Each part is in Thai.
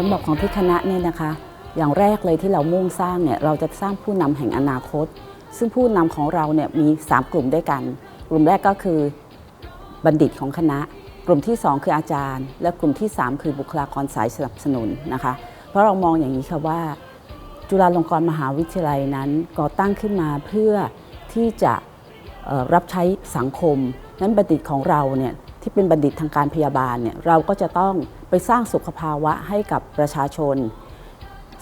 สำหรับของที่คณะเนี่ยนะคะ อย่างแรกเลยที่เรามุ่งสร้างเนี่ยเราจะสร้างผู้นำแห่งอนาคต ซึ่งผู้นำของเราเนี่ยมี 3 กลุ่มด้วยกัน กลุ่มแรกก็คือบัณฑิตของคณะ กลุ่มที่ 2 คืออาจารย์ และกลุ่มที่ 3 คือบุคลากรสายสนับสนุนนะคะ เพราะเรามองอย่างนี้ค่ะว่า จุฬาลงกรณ์มหาวิทยาลัยนั้นก่อตั้งขึ้นมาเพื่อที่จะรับใช้สังคม นั้นบัณฑิตของเราเนี่ย ที่เป็นบัณฑิตทางการพยาบาลเนี่ยเราก็จะต้องไปสร้างสุขภาวะให้กับประชาชน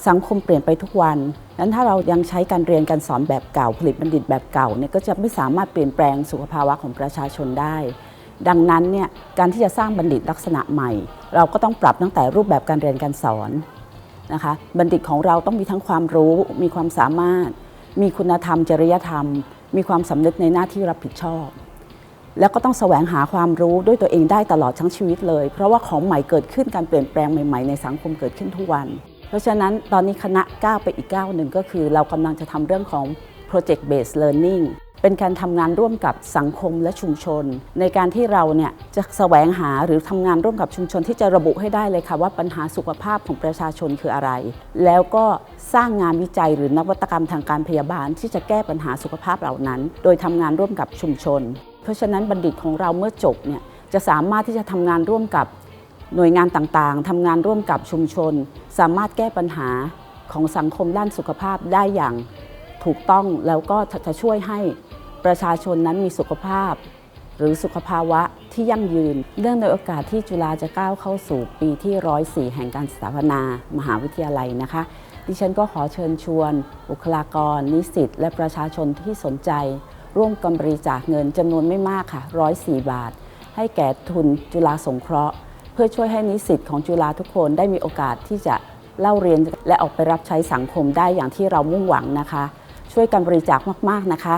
สังคมเปลี่ยนไปทุกวันนั้นถ้าเรายังใช้การเรียนการสอนแบบเก่า ผลิตบัณฑิตแบบเก่าเนี่ยก็จะไม่สามารถเปลี่ยนแปลงสุขภาวะของประชาชนได้ ดังนั้นเนี่ยการที่จะสร้างบัณฑิตลักษณะใหม่ เราก็ต้องปรับตั้งแต่รูปแบบการเรียนการสอนนะคะบัณฑิตของเราต้องมีทั้งความรู้ มีความสามารถ มีคุณธรรม จริยธรรม มีความสำนึกในหน้าที่รับผิดชอบ แล้วก็ต้องแสวงหาความรู้ด้วยตัวเองได้ตลอดทั้งชีวิตเลย เพราะว่าของใหม่เกิดขึ้นการเปลี่ยนแปลงใหม่ๆในสังคมเกิดขึ้นทุกวัน เพราะฉะนั้นตอนนี้คณะก้าวไปอีกก้าวหนึ่งก็คือ เรากำลังจะทำเรื่องของ project based learning เป็นการทำงานร่วมกับสังคมและชุมชน ในการที่เราเนี่ยจะแสวงหาหรือทำงานร่วมกับชุมชนที่จะระบุให้ได้เลยค่ะว่าปัญหาสุขภาพของประชาชนคืออะไร แล้วก็สร้างงานวิจัยหรือนวัตกรรมทางการพยาบาลที่จะแก้ปัญหาสุขภาพเหล่านั้น โดยทำงานร่วมกับชุมชน เพราะฉะนั้นบัณฑิตของเราเมื่อจบเนี่ยจะสามารถที่จะทำงานร่วมกับหน่วยงานต่างๆทำงานร่วมกับชุมชน สามารถแก้ปัญหาของสังคมด้านสุขภาพได้อย่าง ถูกต้องแล้วก็จะช่วยให้ประชาชนนั้นมีสุขภาพ หรือสุขภาวะที่ยั่งยืน เรื่องในโอกาสที่จุฬาจะก้าวเข้าสู่ปีที่ 104 แห่งการสถาปนามหาวิทยาลัยนะคะ ดิฉันก็ขอเชิญชวน บุคลากร นิสิตและประชาชนที่สนใจ ร่วมกันบริจาคเงินจำนวนไม่มากค่ะ 104 บาท ให้แก่ทุนจุฬาสงเคราะห์ เพื่อช่วยให้นิสิตของจุฬาทุกคนได้มีโอกาสที่จะเล่าเรียนและออกไปรับใช้สังคมได้อย่างที่เรามุ่งหวังนะคะ ช่วยกันบริจาคมากๆนะคะ